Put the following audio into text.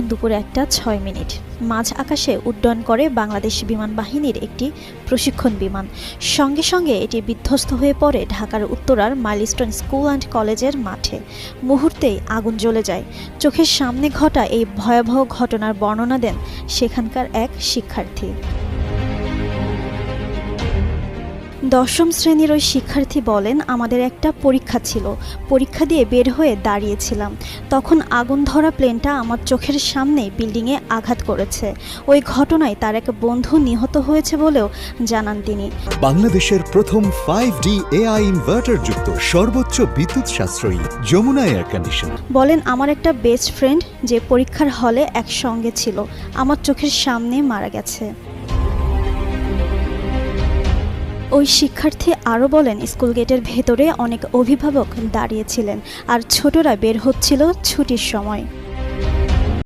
দুপুরে একটা ছয় মিনিট। মাঝ আকাশে উড্ডয়ন করে বাংলাদেশ বিমান বাহিনীর একটি প্রশিক্ষণ বিমান। সঙ্গে সঙ্গে এটি বিধ্বস্ত হয়ে পড়ে ঢাকার উত্তরার মাইলস্টোন স্কুল অ্যান্ড কলেজের মাঠে। মুহূর্তেই আগুন জ্বলে যায়। চোখের সামনে ঘটা এই ভয়াবহ ঘটনার বর্ণনা দেন সেখানকার এক শিক্ষার্থী। দশম শ্রেণির ওই শিক্ষার্থী বলেন আমাদের একটা পরীক্ষা ছিল। পরীক্ষা দিয়ে বের হয়ে দাঁড়িয়েছিলাম। তখন আগুন ধরা প্লেনটা আমার চোখের সামনেই বিল্ডিংয়ে আঘাত করেছে। ওই ঘটনায় তার এক বন্ধু নিহত হয়েছে বলেও জানান তিনি। বাংলাদেশের প্রথম ফাইভ ডি এআই ইনভার্টার যুক্ত সর্বোচ্চ বিদ্যুৎ সাশ্রয়ী যমুনা এয়ার কন্ডিশন বলেন আমার একটা বেস্ট ফ্রেন্ড যে পরীক্ষার হলে একসঙ্গে ছিল। আমার চোখের সামনে মারা গেছে। ওই শিক্ষার্থী আরও বলেন, স্কুল গেটের ভেতরে অনেক অভিভাবক দাঁড়িয়েছিলেন আর ছোটরা বের হচ্ছিল ছুটির সময়।